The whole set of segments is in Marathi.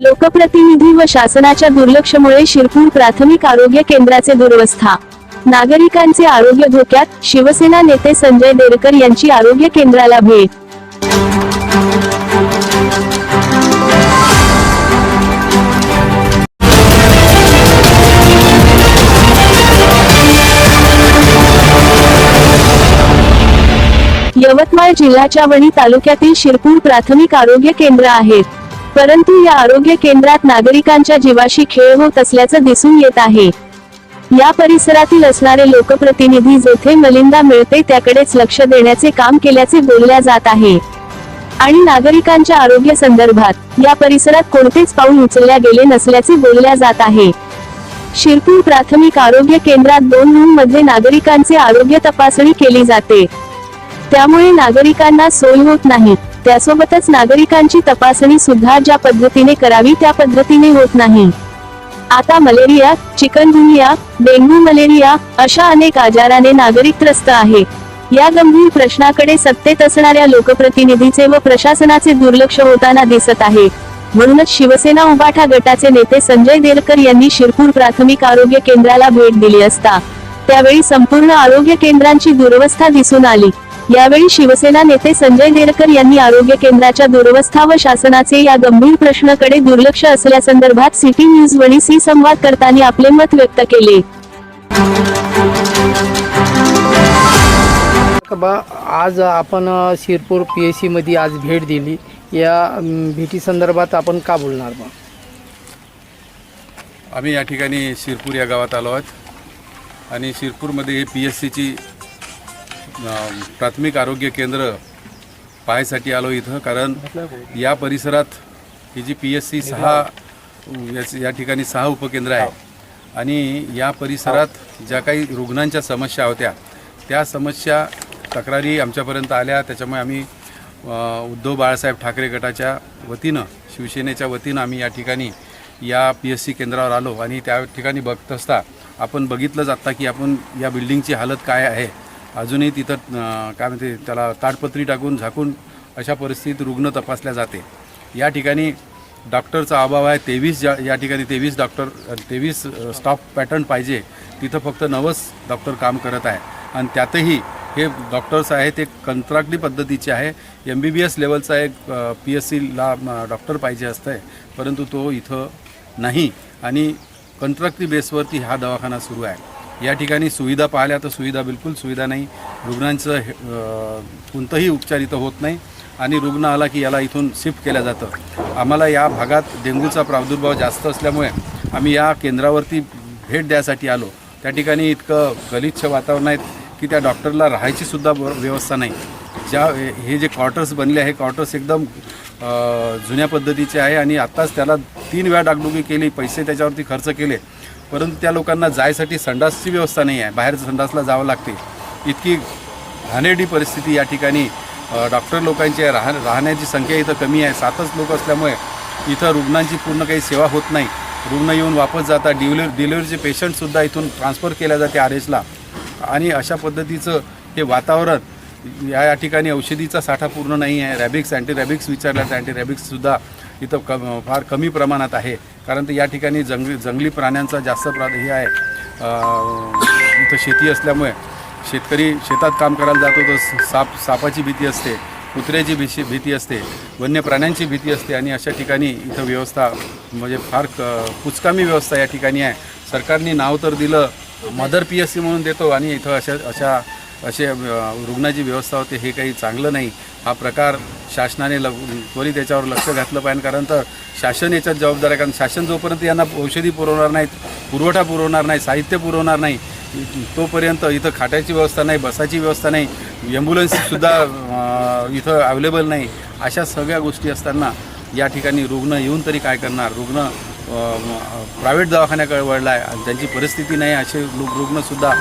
लोकप्रतिनिधी व शासनाच्या दुर्लक्षमुळे शिरपूर प्राथमिक आरोग्य केंद्राचे दुरवस्था. नागरिकांचे आरोग्य धोक्यात शिवसेना नेते संजय देरकर यांची आरोग्य केंद्राला भेट. यवतमाळ जिल्ह्याच्या वणी तालुक्यातील शिरपूर प्राथमिक आरोग्य केंद्र आहेत परंतु या आरोग्य केंद्रात नागरिकांच्या जीवाशी खेळ होत असल्याचं दिसून येत आहे. या परिसरातील असणारे लोकप्रतिनिधी जेथे मलिंदा मिळते त्याकडेच लक्ष देण्याचे काम केल्याचे बोलल्या जात आहे. आणि नागरिकांच्या आरोग्य संदर्भात या परिसरात कोणतेच पाऊल उचलल्या गेले नसल्याचे बोलल्या जात आहे. शिरपूर प्राथमिक आरोग्य केंद्रात दोन रूममध्ये नागरिकांचे आरोग्य तपासणी केली जाते. त्यामुळे नागरिकांना सोय होत नाही. त्यासोबतच नागरिकांची तपासणी सुद्धा ज्या पद्धतीने करावी त्या पद्धतीने होत नाही. आता मलेरिया चिकनगुनिया डेंग्यू मलेरिया अशा अनेक आजाराने नागरिक त्रस्त आहे. या गंभीर प्रश्नाकडे सत्तेत असणाऱ्या लोकप्रतिनिधीचे व प्रशासनाचे दुर्लक्ष होताना दिसत आहे. म्हणूनच शिवसेना उबाठा गटाचे नेते संजय देरकर यांनी शिरपूर प्राथमिक आरोग्य केंद्राला भेट दिली असता. त्यावेळी संपूर्ण आरोग्य केंद्रांची दुरवस्था दिसून आली. यावेळी शिवसेना नेते संजय देरकर यांनी आरोग्य केंद्राच्या दुरवस्था व शासनाचे या गंभीर प्रश्नाकडे दुर्लक्ष असल्यासंदर्भात सिटी न्यूज वणीशी संवाद करताना आपले मत व्यक्त केले. बा आज आपण शिरपूर पी एस सीमध्ये आज भेट दिली. या अम, भेटीसंदर्भात आपण का बोलणार बा? आम्ही या ठिकाणी शिरपूर या गावात आलो आहोत. आणि शिरपूरमध्ये हे पी एस सीची प्राथमिक आरोग्य केंद्र पाहायसाठी आलो इथं कारण या परिसरात ही जी पी एस सी सहा या ठिकाणी सहा उपकेंद्र आहे आणि या परिसरात ज्या काही रुग्णांच्या समस्या होत्या त्या समस्या तक्रारी आमच्यापर्यंत आल्या. त्याच्यामुळे आम्ही उद्धव बाळासाहेब ठाकरे गटाच्या वतीनं शिवसेनेच्या वतीनं आम्ही या ठिकाणी या पी एस सी केंद्रावर आलो. आणि त्या ठिकाणी बघत असता आपण बघितलं जाता की आपण या बिल्डिंगची हालत काय आहे. अजूनही तिथं काय म्हणते त्याला ताडपत्री टाकून झाकून अशा परिस्थितीत रुग्ण तपासल्या जाते. या ठिकाणी डॉक्टरचा अभाव आहे. तेवीस ज्या या ठिकाणी तेवीस डॉक्टर तेवीस स्टाफ पॅटर्न पाहिजे. तिथं फक्त नवस डॉक्टर काम करत आहे. आणि त्यातही हे डॉक्टर्स आहे ते कंत्राटी पद्धतीचे आहे. एम बी बी एस लेवलचा एक पी एस सीला डॉक्टर पाहिजे असतं आहे परंतु तो इथं नाही. आणि कंत्राटी बेसवरती हा दवाखाना सुरू आहे. या ठिकाणी सुविधा पाहिल्या तर सुविधा बिलकुल सुविधा नाही. रुग्णांचं हे- कोणतंही उपचार इथं होत नाही. आणि रुग्ण आला की याला इथून शिफ्ट केलं जातं. आम्हाला या भागात डेंग्यूचा प्रादुर्भाव जास्त असल्यामुळे आम्ही या केंद्रावरती भेट द्यायसाठी आलो. त्या ठिकाणी इतकं गलिच्छ वातावरण आहे की त्या डॉक्टरला राहायची सुद्धा ब- व्यवस्था नाही. ज्या हे जे क्वार्टर्स बनले आहे क्वार्टर्स एकदम जुन्या पद्धतीचे आहे. आणि आत्ताच त्याला तीन वेळा डागडुगी केली पैसे त्याच्यावरती खर्च केले. परंतु त्या लोकांना जायसाठी संडासची व्यवस्था नाही आहे. बाहेर संडासला जावं लागते. इतकी घाणेरडी परिस्थिती या ठिकाणी डॉक्टर लोकांची राह राहण्याची संख्या इथं कमी आहे. सातच लोक असल्यामुळे इथं रुग्णांची पूर्ण काही सेवा होत नाही. रुग्ण येऊन वापस जातात डिलिव्हरी डिलिव्हरीचे पेशंटसुद्धा इथून ट्रान्सफर केल्या जाते आर एचला आणि अशा पद्धतीचं हे वातावरण या या ठिकाणी औषधीचा साठा पूर्ण नाही आहे. रॅबिक्स अँटी रॅबिक्स विचारल्यात. अँटी रॅबिक्ससुद्धा इथं कम फार कमी प्रमाणात आहे. कारण तर या ठिकाणी जंगली जंगली प्राण्यांचा जास्त प्रा हे आहे. इथं शेती असल्यामुळे शेतकरी शेतात काम करायला जातो तर साप सापाची भीती असते कुत्र्याची भीती भीती असते वन्य प्राण्यांची भीती असते आणि अशा ठिकाणी इथं व्यवस्था म्हणजे फार क कुचकामी व्यवस्था या ठिकाणी आहे. सरकारने नाव तर दिलं मदर पी एस सी म्हणून देतो आणि इथं अशा अशा असे रुग्णाची व्यवस्था होते हे काही चांगलं नाही. हा प्रकार शासनाने ल त्वरित याच्यावर लक्ष घातलं पाहिजे कारण तर शासन याच्यात जबाबदार आहे कारण शासन जोपर्यंत यांना औषधी पुरवणार नाहीत पुरवठा पुरवणार नाही साहित्य पुरवणार नाही तोपर्यंत इथं खाटाची व्यवस्था नाही बसाची व्यवस्था नाही ॲम्ब्युलन्ससुद्धा इथं अवेलेबल नाही अशा सगळ्या गोष्टी असताना या ठिकाणी रुग्ण येऊन तरी काय करणार? रुग्ण प्रायव्हेट दवाखान्याकडे वळला आहे त्यांची परिस्थिती नाही असे लोक रुग्णसुद्धा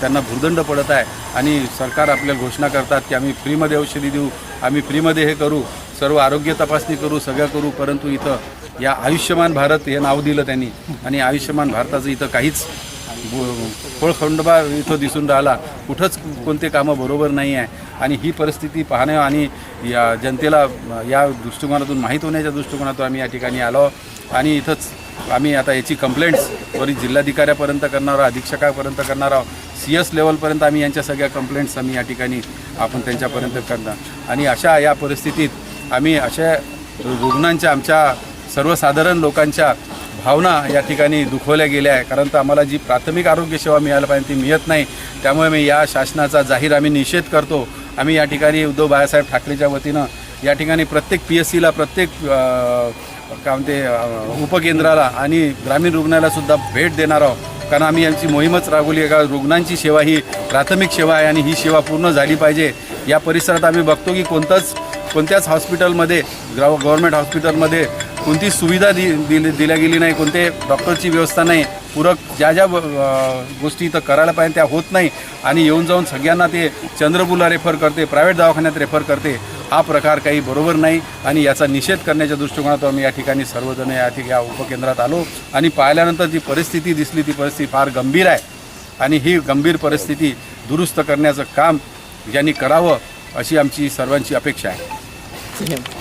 त्यांना भुर्दंड पडत आहे. आणि सरकार आपल्याला घोषणा करतात की आम्ही फ्रीमध्ये औषधी देऊ आम्ही फ्रीमध्ये हे करू सर्व आरोग्य तपासणी करू सगळं करू परंतु इथं या आयुष्यमान भारत हे नाव दिलं त्यांनी. आणि आयुष्यमान भारताचं इथं काहीच बु- खोळखंडोबा इथं दिसून राहिला. कुठंच कोणते कामं बरोबर नाही आहे. आणि ही परिस्थिती पाहणं आणि या जनतेला या दृष्टिकोनातून माहीत होण्याच्या दृष्टिकोनातून आम्ही या ठिकाणी आलो. आणि इथंच आम्ही आता याची कंप्लेंट्स वरील जिल्हाधिकाऱ्यापर्यंत करणार आहोत अधीक्षकापर्यंत करणार आहोत. सी एस लेवलपर्यंत आम्ही यांच्या सगळ्या कंप्लेंट्स आम्ही या ठिकाणी आपण त्यांच्यापर्यंत करणार. आणि अशा या परिस्थितीत आम्ही अशा रुग्णांच्या आमच्या सर्वसाधारण लोकांच्या भावना या ठिकाणी दुखवल्या गेल्या आहे. कारण तर आम्हाला जी प्राथमिक आरोग्य सेवा मिळायला पाहिजे ती मिळत नाही. त्यामुळे मी या शासनाचा जाहीर आम्ही निषेध करतो. आम्ही या ठिकाणी उद्धव बाळासाहेब ठाकरेच्या वतीनं या ठिकाणी प्रत्येक पी एस सीला प्रत्येक काय म्हणते उपकेंद्राला आणि ग्रामीण रुग्णालयालासुद्धा भेट देणार आहोत. कारण आम्ही यांची मोहीमच राबवली आहे. का रुग्णांची सेवा ही प्राथमिक सेवा आहे आणि ही सेवा पूर्ण झाली पाहिजे. या परिसरात आम्ही बघतो की कोणतंच कोणत्याच हॉस्पिटलमध्ये ग्रा गव्हर्मेंट हॉस्पिटलमध्ये कोणती सुविधा दि दिली दिल्या गेली नाही कोणते डॉक्टरची व्यवस्था नाही पूरक ज्या ज्या गोष्टी इथं करायला पाहिजे त्या होत नाही आणि येऊन जाऊन सगळ्यांना ते चंद्रपूरला रेफर करते प्रायव्हेट दवाखान्यात रेफर करते हा प्रकार काही बरोबर नाही आणि याचा निषेध करण्याच्या दृष्टिकोनातून आम्ही या ठिकाणी सर्वजण या ठिकाणी या उपकेंद्रात आलो आणि पाहिल्यानंतर जी परिस्थिती दिसली ती परिस्थिती फार गंभीर आहे आणि ही गंभीर परिस्थिती दुरुस्त करण्याचं काम ज्यांनी करावं अशी आमची सर्वांची अपेक्षा आहे.